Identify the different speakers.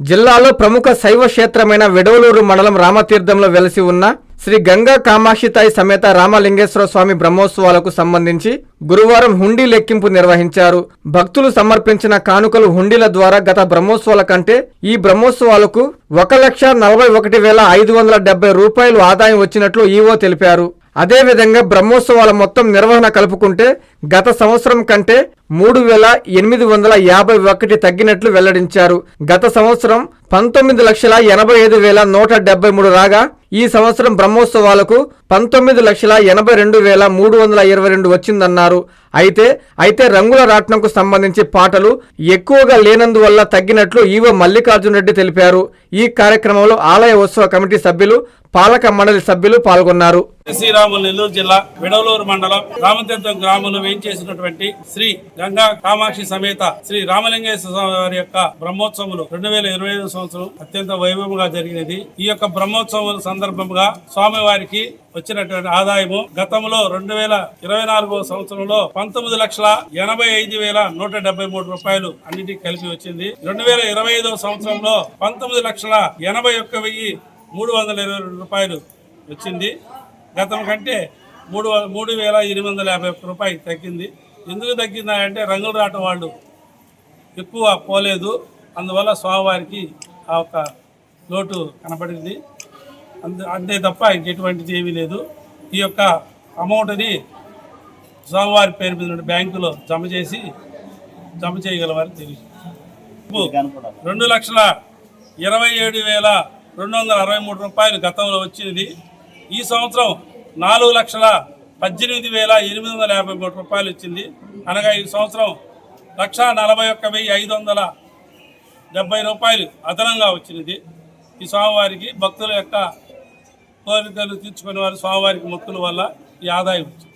Speaker 1: జిల్లాలో ప్రముఖ శైవ క్షేత్రమైన వెడవలూరు మండలం రామతీర్థంలో వెలసి ఉన్న శ్రీ గంగా కామాక్షితాయి సమేత రామలింగేశ్వర స్వామి బ్రహ్మోత్సవాలకు సంబంధించి గురువారం హుండీ లెక్కింపు నిర్వహించారు. భక్తులు సమర్పించిన కానుకలు హుండీల ద్వారా గత బ్రహ్మోత్సవాల కంటే ఈ బ్రహ్మోత్సవాలకు ఒక లక్ష నలభై ఒకటి వేల ఐదు వందల డెబ్బై రూపాయలు ఆదాయం వచ్చినట్లు ఈవో తెలిపారు. అదేవిధంగా బ్రహ్మోత్సవాల మొత్తం నిర్వహణ కలుపుకుంటే గత సంవత్సరం కంటే మూడు వేల ఎనిమిది వందల యాభై ఒకటి తగ్గినట్లు వెల్లడించారు. గత సంవత్సరం పంతొమ్మిది లక్షల ఎనభై ఐదు వేల నూట డెబ్బై మూడు రాగా ఈ సంవత్సరం బ్రహ్మోత్సవాలకు పంతొమ్మిది లక్షల ఎనభై రెండు వేల మూడు వందల ఇరవై రెండు వచ్చిందన్నారు. అయితే అయితే రంగుల రాట్నంకు సంబంధించి పాటలు ఎక్కువగా లేనందువల్ల తగ్గినట్లు ఈవో మల్లికార్జున్ రెడ్డి తెలిపారు. ఈ కార్యక్రమంలో ఆలయ ఉత్సవ కమిటీ సభ్యులు పాలక మండలి సభ్యులు పాల్గొన్నారు.
Speaker 2: శ్రీరాములు నెల్లూరు జిల్లా విడవలూరు మండలం రామతీర్థం గ్రామంలో వేయించేసినటువంటి శ్రీ గంగా కామాక్షి సమేత శ్రీ రామలింగేశ్వర స్వామి వారి యొక్క బ్రహ్మోత్సవములు రెండు వేల ఇరవై ఐదు సంవత్సరం అత్యంత వైభవంగా జరిగినది. ఈ యొక్క బ్రహ్మోత్సవం సందర్భంగా సందర్భంగా స్వామివారికి వచ్చినటువంటి ఆదాయము గతంలో రెండు వేల ఇరవై నాలుగో సంవత్సరంలో పంతొమ్మిది లక్షల ఎనభై ఐదు వేల నూట డెబ్బై మూడు రూపాయలు అన్నిటికీ కలిపి వచ్చింది. రెండు వేల ఇరవై ఐదో సంవత్సరంలో పంతొమ్మిది లక్షల ఎనభై ఒక్క వెయ్యి మూడు వందల ఇరవై రెండు రూపాయలు వచ్చింది. గతం కంటే మూడు మూడు వేల ఎనిమిది వందల యాభై ఒక్క రూపాయలు తగ్గింది. ఎందుకు తగ్గిందా అంటే రంగులు రావటం వాళ్ళు ఎక్కువ పోలేదు. అందువల్ల స్వామివారికి ఆ ఒక లోటు కనపడింది. అంతే అంతే తప్ప ఇంకెటువంటిది ఏమీ లేదు. ఈ యొక్క అమౌంట్ని స్వామివారి పేరు మీద బ్యాంకులో జమ చేసి జమ చేయగలవారని తెలియదు రెండు లక్షల ఇరవై ఏడు వేల రెండు వందల అరవై మూడు రూపాయలు గతంలో వచ్చింది. ఈ సంవత్సరం నాలుగు లక్షల పద్దెనిమిది వేల ఎనిమిది వందల యాభై మూడు రూపాయలు వచ్చింది. అనగా ఈ సంవత్సరం లక్ష నలభై ఒక్క వెయ్యి ఐదు వందల డెబ్బై రూపాయలు అదనంగా వచ్చినది ఈ స్వామివారికి భక్తుల యొక్క కోరికలు తీర్చుకునే వారు స్వామివారికి మొక్కుల వల్ల ఈ ఆదాయం వచ్చింది.